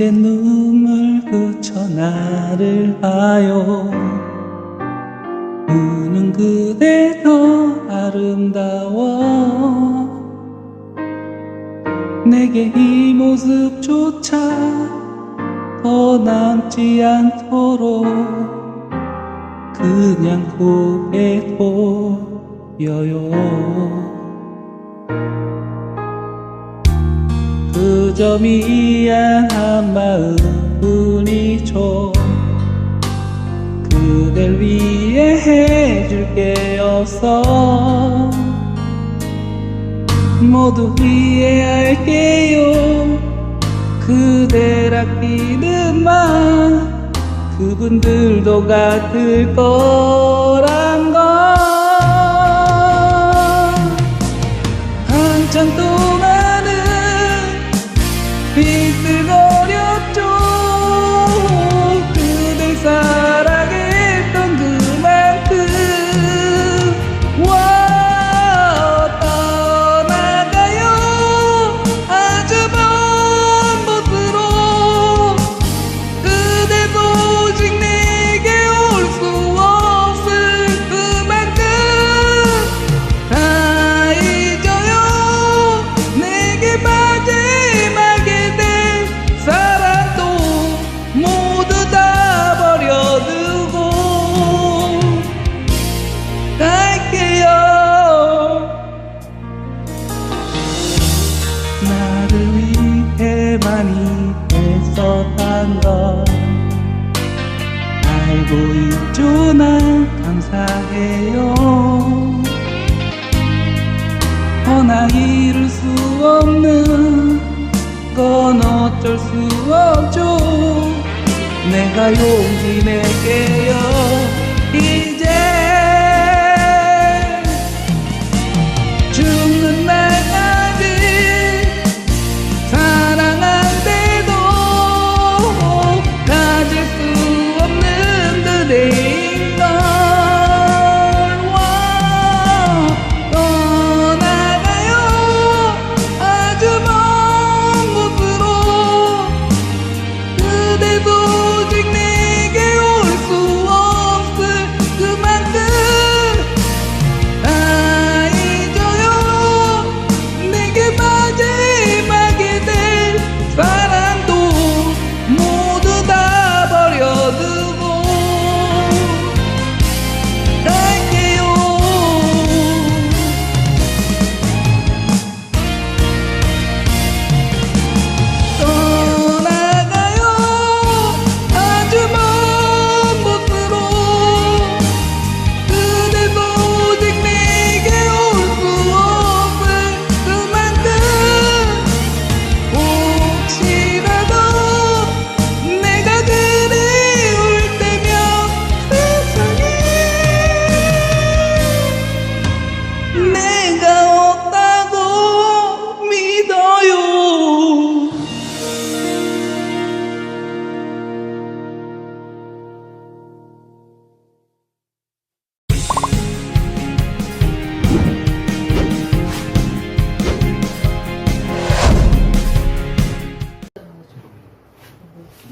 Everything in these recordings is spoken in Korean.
이제 눈물 그쳐 나를 봐요. 우는 그대 더 아름다워. 내게 이 모습조차 더 남지 않도록 그냥 고개 보여요 그저 미안한 마음뿐이죠 그댈 위해 해줄 게 없어. 모두 이해할게요. 그댈 아끼는 마음 그분들도 같을 거란 걸. 한참 동 난 감사해요. 허나 이룰 수 없는 건 어쩔 수 없죠. 내가 용기 낼게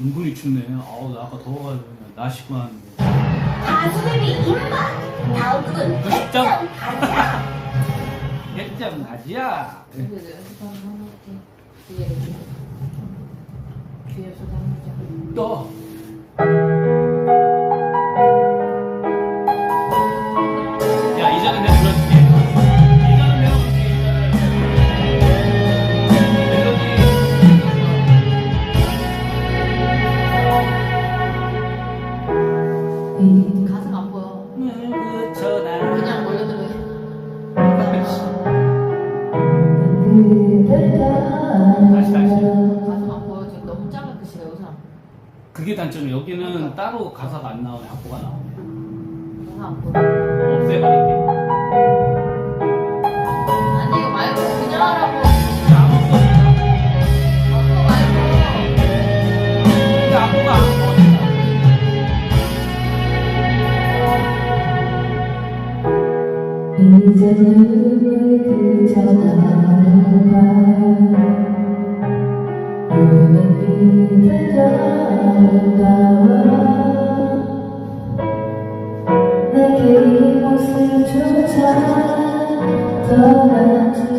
은근히 춥네. 아우, 나 아까 더워가지고 그냥 나시고 하는데. 가수들이 임박 다음 곡은 백점. 백점 가자 백점 나지야. 또. 안 보여. 다시, 다시. 가사가 안 보여. 지금 너무 작아 글씨가 여기서. 그게 단점이 여기는 따로 가사가 안 나오네. 악보가 나오네. 가사 안 보여. 이제 눈을 그쳐 나를 봐 우는 내게 이 모습조차 떠나지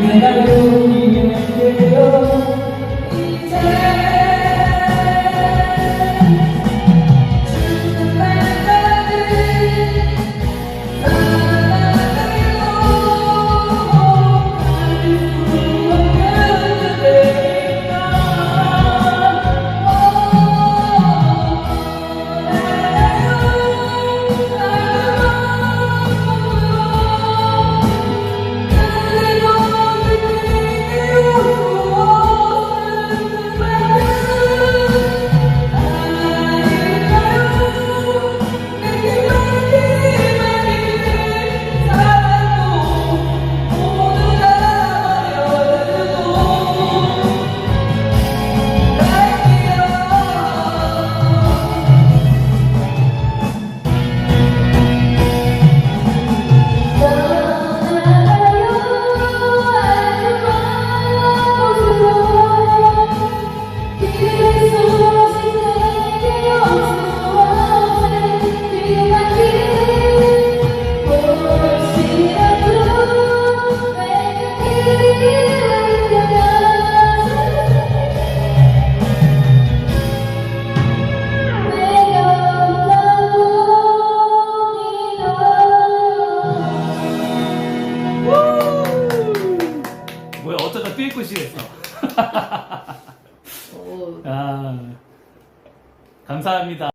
내가 용기를 내요 이제 감사합니다.